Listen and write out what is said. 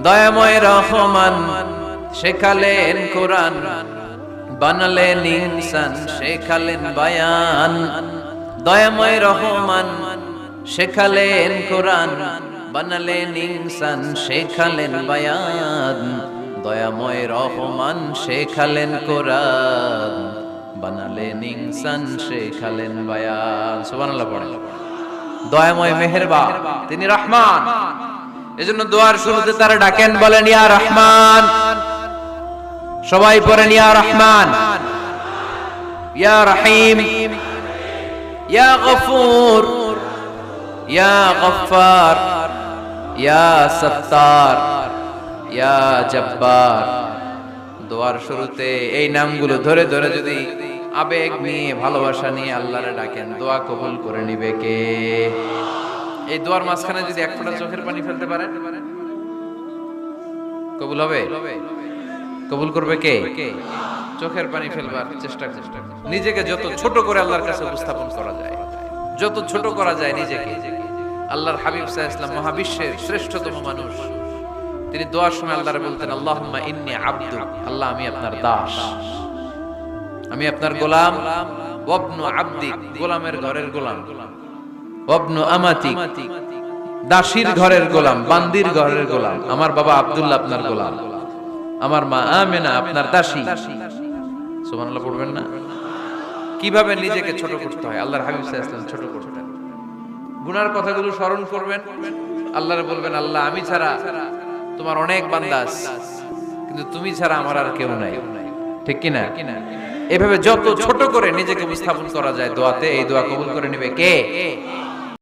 দয়াময় রহমান, শেখালেন কোরআন, বানালেন ইনসান, শেখালেন বায়ান। দয়াময় রহমান, শেখালেন কোরআন, বানালেন ইনসান, শেখালেন বায়ান। দয়াময় রহমান, শেখালেন কোরআন, বানালেন ইনসান, শেখালেন বায়ান। সুবহানাল্লাহ পড়ে দয়াময় মেহেরবা তিনি রহমান। এজন্য দোয়ার শুরুতে তারা ডাকেন, বলেন, ইয়া রহমান। সবাই পড়েন, ইয়া রহমান। ইয়া রহিম। ইয়া গফুর। ইয়া গফফার ইয়া সত্তার। ইয়া জব্বার। দোয়ার শুরুতে এই নামগুলো ধরে ধরে যদি আবেগ নিয়ে, ভালোবাসা নিয়ে আল্লাহরে ডাকেন, দোয়া কবুল করে নিবে কে? এই দোয়ার মাঝখানে যদি এক ফোঁটা চোখের পানি ফেলতে পারেন কবুল হবে? কবুল করবে কে? চোখের পানি ফেলবার চেষ্টা চেষ্টা নিজেকে যত ছোট করে আল্লাহর কাছে উপস্থাপন করা যায়, যত ছোট করা যায় নিজেকে, আল্লাহর হাবিব সাহা ইসলাম মহাবিশ্বের শ্রেষ্ঠতম মানুষ। তিনি দোয়ার সময় আল্লাহরে বলতেন, আল্লাহুম্মা ইন্নী আব্দু আল্লাহ আমি আপনার দাস। আমি আপনার গোলাম। ওয়াবনু আব্দি গোলামের ঘরের গোলাম গোলাম। ঘরের গোলাম, বান্দির ঘরের গোলাম, আমার বাবা আপনার গোলাম, আমার মা আমেনা আপনার দাসী। পড়বেন না? কীভাবে নিজেকে ছোট করতে হয়? আল্লাহর হাবিব ছোট করতেন। গুনার কথাগুলো স্মরণ করবেন। আল্লাহরে বলবেন, আল্লাহ, আমি ছাড়া তোমার অনেক বান্দা আছে, কিন্তু তুমি ছাড়া আমার আর কেউ নাই। ঠিক কি না এভাবে যত ছোট করে নিজেকে উপস্থাপন করা যায়, দোয়াতে এই দোয়া কবুল করে নেবে কে?